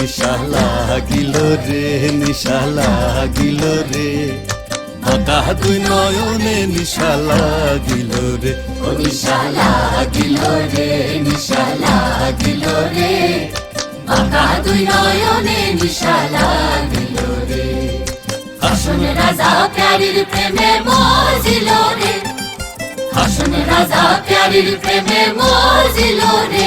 নিশা লাগিল রে, নিশা লাগিল রে। বাঁকা দুই নয়নে নিশা লাগিল রে। ও নিশা লাগিল রে, নিশা লাগিল রে। বাঁকা দুই নয়নে নিশা লাগিল রে। হাসন রাজা প্যারির প্রেমে মজিল রে। হাসন রাজা প্যারির প্রেমে মজিল রে।